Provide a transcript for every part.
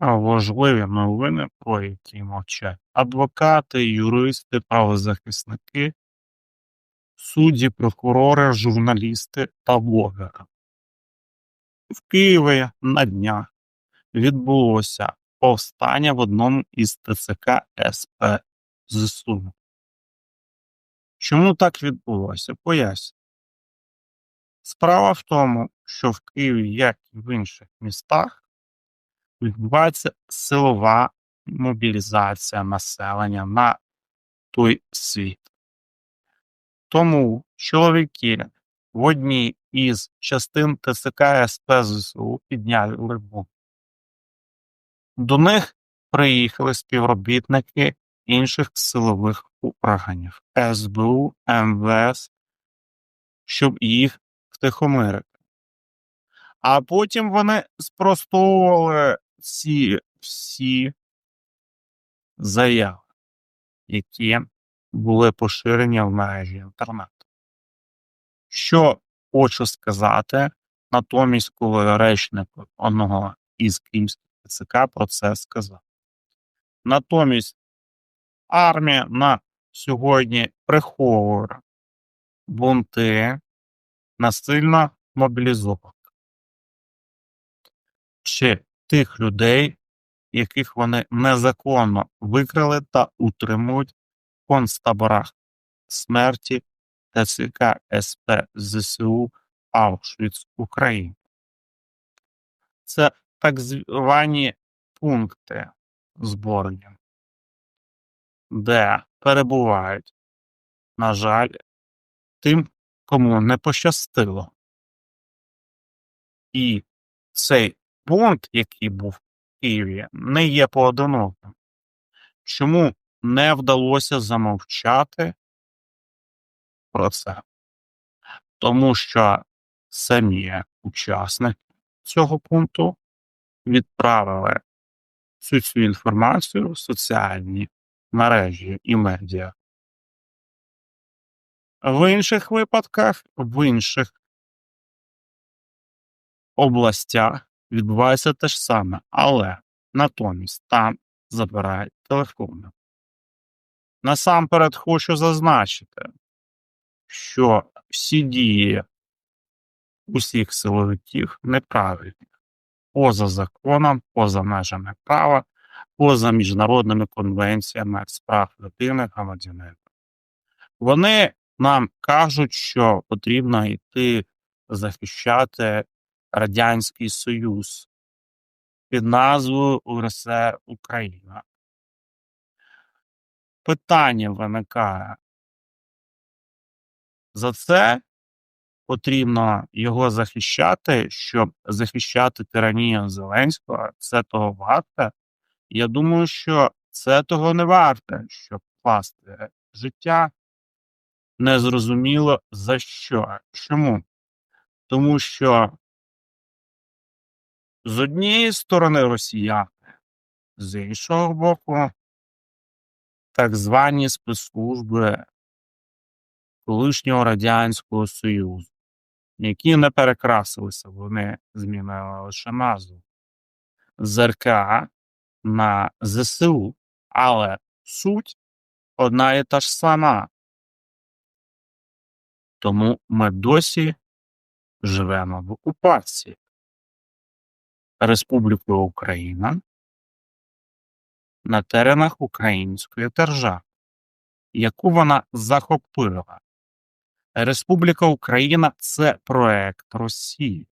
Важливі новини, про які мовчать адвокати, юристи, правозахисники, судді, прокурори, журналісти та блогери. В Києві на днях відбулося повстання в одному із ТЦК СП ЗСУ. Чому так відбулося? Поясню. Справа в тому, що в Києві, як і в інших містах, відбувається силова мобілізація населення на той світ. Тому чоловіки в одній із частин ТСК СП ЗСУ підняли рибу. До них приїхали співробітники інших силових органів СБУ, МВС, щоб їх втихомирити. А потім вони спростовували ці всі заяви, які були поширені в мережі інтернету. Що хочу сказати, натомість, коли речник одного із київських ТЦК про це сказав. Натомість армія на сьогодні приховує бунти насильно мобілізована. Чи тих людей, яких вони незаконно викрали та утримують в концтаборах смерті ТЦК СП ЗСУ Аушвіц Україна. Це так звані пункти зборні, де перебувають, на жаль, тим, кому не пощастило. І цей пункт, який був в Києві, не є поодиноким. Чому не вдалося замовчати про це? Тому що самі учасники цього пункту відправили всю цю інформацію в соціальні мережі і медіа. В інших випадках, в інших областях відбувається те ж саме, але натомість там забирають телефони. Насамперед хочу зазначити, що всі дії усіх силовиків неправильні, поза законом, поза межами права, поза міжнародними конвенціями з прав людини громадянина. Вони нам кажуть, що потрібно йти захищати Радянський Союз під назвою УРСР Україна. Питання виникає. За це потрібно його захищати, щоб захищати тиранію Зеленського. Це того варте. Я думаю, що це того не варте, щоб вкласти життя. Незрозуміло за що. Чому? Тому що з однієї сторони росіяни, з іншого боку, так звані спецслужби колишнього Радянського Союзу, які не перекрасилися, вони змінили лише назву з на ЗСУ, але суть одна і та ж сама. Тому ми досі живемо в окупації. Республікою Україна на теренах Української держави, яку вона захопила. Республіка Україна це проект Росії,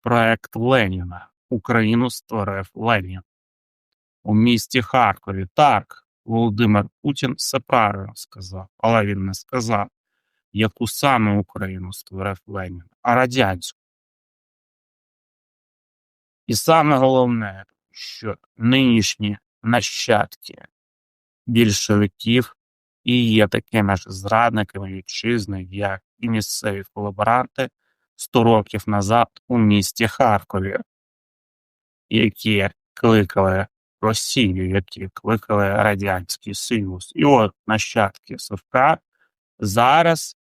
проект Леніна. Україну створив Ленін. У місті Харкові. Так, Володимир Путін все правильно сказав, але він не сказав, яку саме Україну створив Ленін, а радянську. І саме головне, що нинішні нащадки більшовиків і є такими ж зрадниками вітчизни, як і місцеві колаборанти 100 років назад у місті Харкові, які кликали Росію, які кликали Радянський Союз. І от нащадки Совка зараз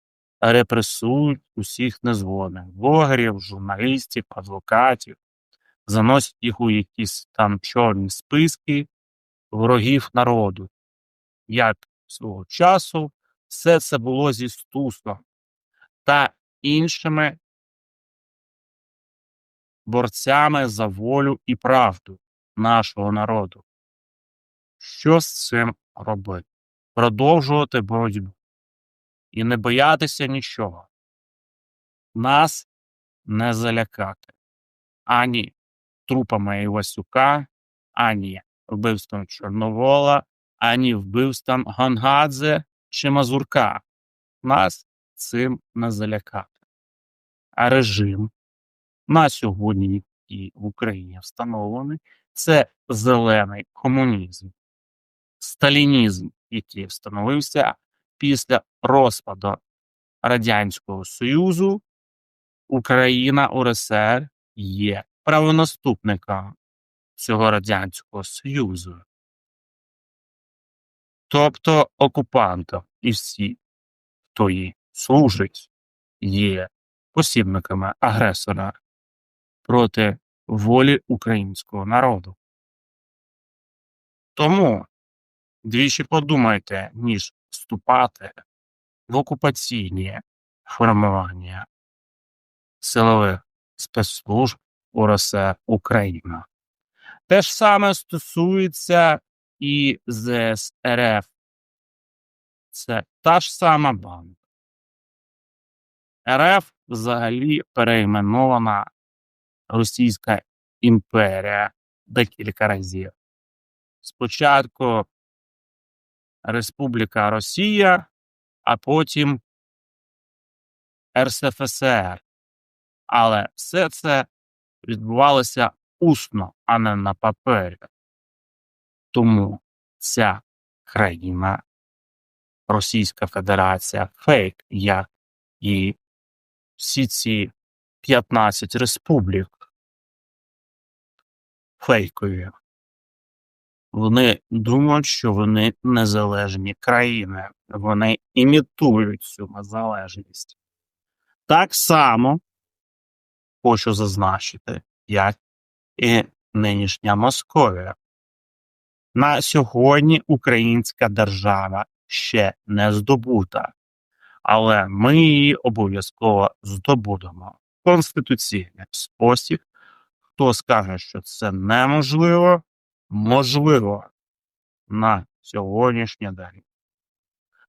репресують усіх незвоних блогерів, журналістів, адвокатів заносять їх у якісь там чорні списки ворогів народу. Як свого часу все це було зі Стусом та іншими борцями за волю і правду нашого народу. Що з цим робити? Продовжувати боротьбу і не боятися нічого. Нас не залякати ані трупами Івасюка, ані вбивством Чорновола, ані вбивством Гангадзе чи Мазурка. Нас цим не залякати. А режим на сьогодні, який в Україні встановлений, це зелений комунізм, сталінізм, який встановився після розпаду Радянського Союзу, Україна УРСР є правонаступником цього Радянського Союзу. Тобто окупантом і всі, хто їй служить, є посібниками агресора проти волі українського народу. Тому двічі подумайте, ніж вступати в окупаційні формування силових спецслужб УРСР Україна. Те ж саме стосується і ЗС. Це та ж сама банда. РФ взагалі перейменована Російська імперія декілька разів. Спочатку Республіка Росія, а потім РСФСР. Але все це відбувалося усно, а не на папері. Тому ця країна, Російська Федерація, фейк, як і всі ці 15 республік фейкові. Вони думають, що вони незалежні країни, вони імітують цю незалежність. Так само хочу зазначити, як і нинішня Московія. На сьогодні українська держава ще не здобута, але ми її обов'язково здобудемо конституційний спосіб. Хто скаже, що це неможливо, можливо на сьогоднішній день.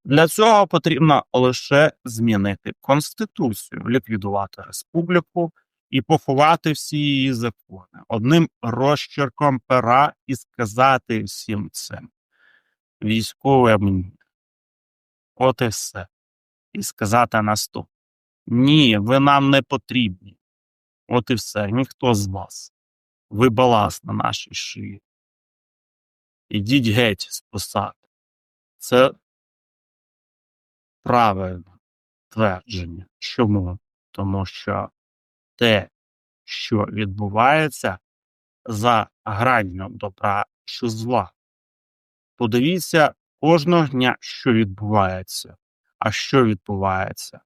Для цього потрібно лише змінити конституцію, ліквідувати республіку і поховати всі її закони одним розчерком пера і сказати всім цим військове мені. От і все. І сказати наступне. Ні, ви нам не потрібні. От і все, ніхто з вас. Ви балас на нашій шиї. Ідіть геть з посад. Це правильне твердження. Чому? Тому що те, що відбувається за гранню добра чи зла. Подивіться кожного дня, що відбувається. А що відбувається?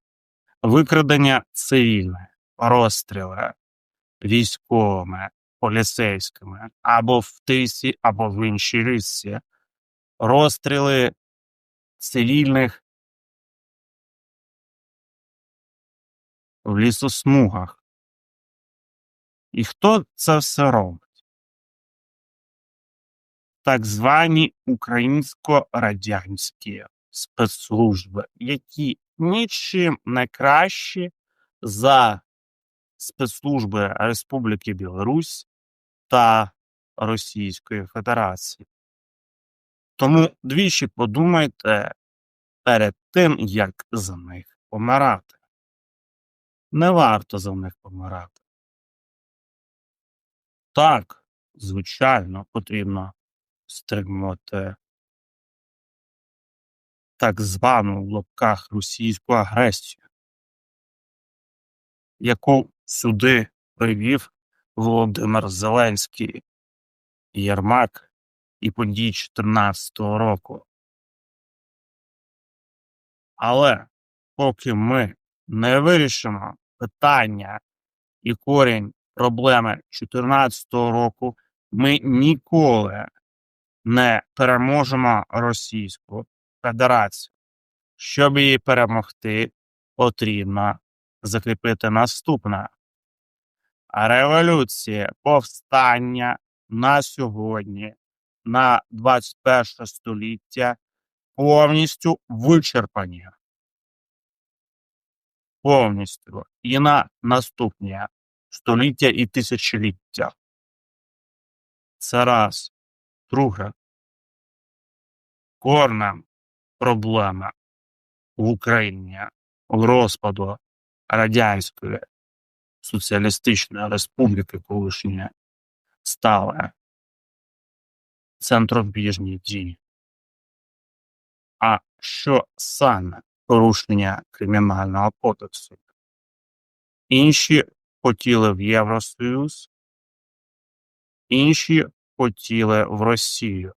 Викрадення цивільне, розстріли військовими, поліцейськими або в тисі, або в іншій рисі, розстріли цивільних в лісосмугах. І хто це все робить? Так звані українсько-радянські спецслужби, які нічим не кращі за спецслужби Республіки Білорусь та Російської Федерації. Тому двічі подумайте перед тим, як за них помирати. Не варто за них помирати. Так, звичайно, потрібно стримувати так звану в лапках російську агресію, яку сюди привів Володимир Зеленський, Єрмак і подій 2014 року. Але поки ми не вирішимо питання і корінь проблеми 2014 року, ми ніколи не переможемо Російську Федерацію. Щоб її перемогти, потрібно закріпити наступне. Революція, повстання на сьогодні, на 21 століття повністю вичерпані. Повністю. І на наступні століття і тисячоліття. Це раз. Друге. Корнем проблема в Україні розпаду Радянської Соціалістичної Республіки колишньої стали центробіжні дії. А що саме порушення Кримінального кодексу? Інші хотіли в Євросоюз, інші хотіли в Росію.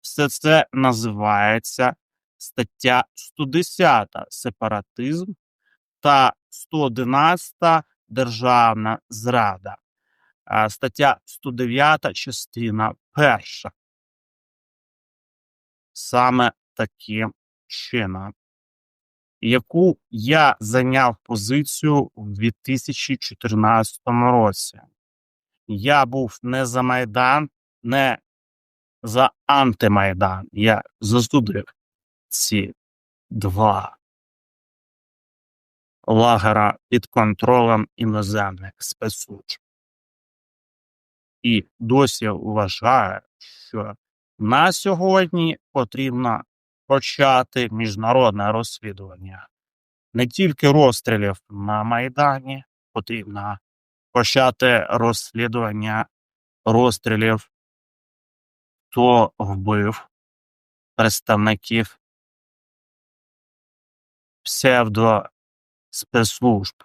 Все це називається стаття 110 сепаратизм та 111 державна зрада, стаття 109 частина перша. Саме таким чином, яку я зайняв позицію в 2014 році. Я був не за Майдан, не за антимайдан. Я засудив ці два лагера під контролем іноземних спецслужб. І досі вважаю, що на сьогодні потрібно почати міжнародне розслідування не тільки розстрілів на Майдані, потрібно почати розслідування розстрілів, хто вбив представників псевдо спецслужб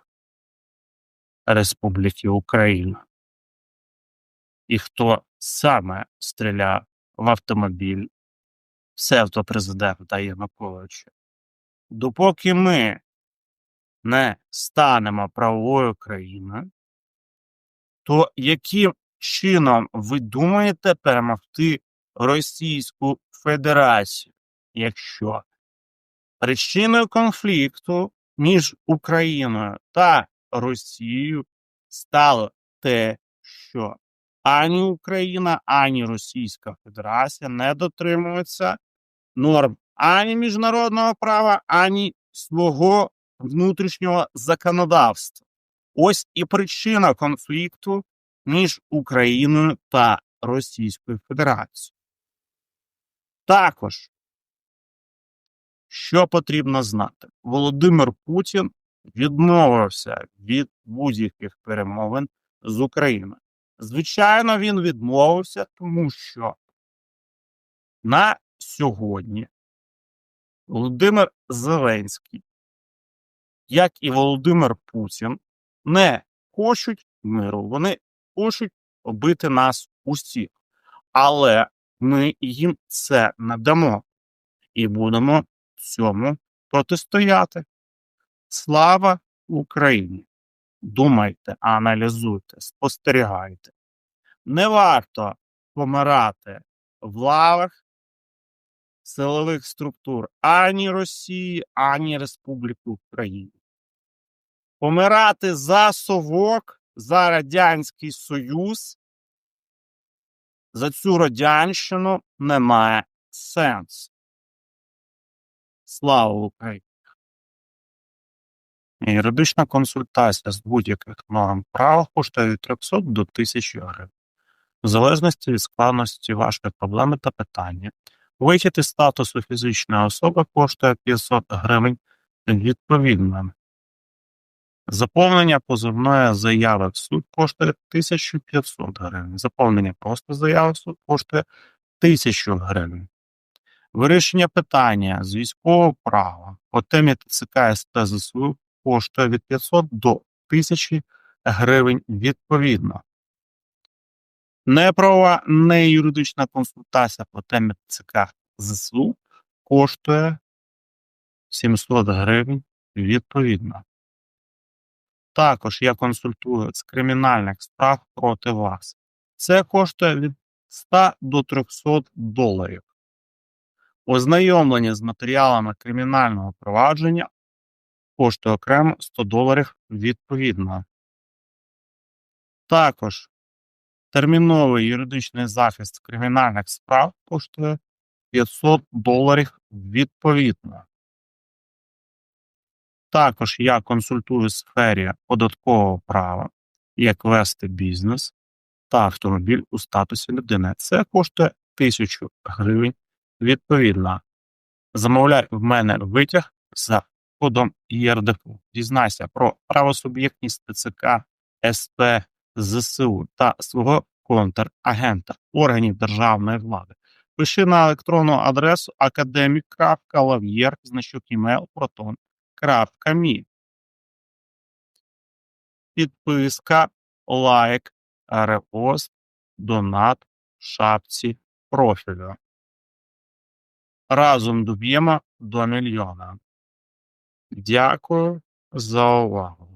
Республіки Україна. І хто саме стріляв в автомобіль псевдопрезидента Януковича. Допоки ми не станемо правовою країною, то яким чином ви думаєте перемогти Російську Федерацію, якщо причиною конфлікту між Україною та Росією стало те, що ані Україна, ані Російська Федерація не дотримуються норм ані міжнародного права, ані свого внутрішнього законодавства. Ось і причина конфлікту між Україною та Російською Федерацією. Також що потрібно знати? Володимир Путін відмовився від будь-яких перемовин з Україною. Звичайно, він відмовився, тому що на сьогодні Володимир Зеленський, як і Володимир Путін, не хочуть миру. Вони хочуть побити нас усіх. Але ми їм це не дамо і будемо цьому протистояти. Слава Україні! Думайте, аналізуйте, спостерігайте. Не варто помирати в лавах силових структур ані Росії, ані Республіки України. Помирати за совок, за Радянський Союз, за цю радянщину немає сенсу. Слава Україні! Юридична консультація з будь-яких норм права коштує від 300 до 1000 гривень. В залежності від складності вашої проблеми та питання. Вихід із статусу фізичної особи коштує 500 гривень відповідно. Заповнення позовної заяви в суд коштує 1500 гривень. Заповнення просто заяви в суд коштує 1000 гривень. Вирішення питання з військового права по темі ТЦК СТ коштує від 500 до 1000 гривень відповідно. Неправова не юридична консультація по темі ТЦК ЗСУ коштує 700 гривень відповідно. Також я консультую з кримінальних справ проти вас. Це коштує від 100 до 300 доларів. Ознайомлення з матеріалами кримінального провадження коштує окремо 100 доларів відповідно. Також терміновий юридичний захист кримінальних справ коштує 500 доларів відповідно. Також я консультую в сфері податкового права, як вести бізнес та автомобіль у статусі людини. Це коштує 1000 гривень відповідно. Замовляй в мене витяг за кодом ЄРДФУ. Дізнайся про правосуб'єктність ТЦК, СП, ЗСУ та свого контрагента органів державної влади. Пиши на електронну адресу academic.lavyer, значок email, proton.me. Підписка, лайк, репост, донат шапці профілю. Разом доб'ємо до мільйона. Дякую за увагу.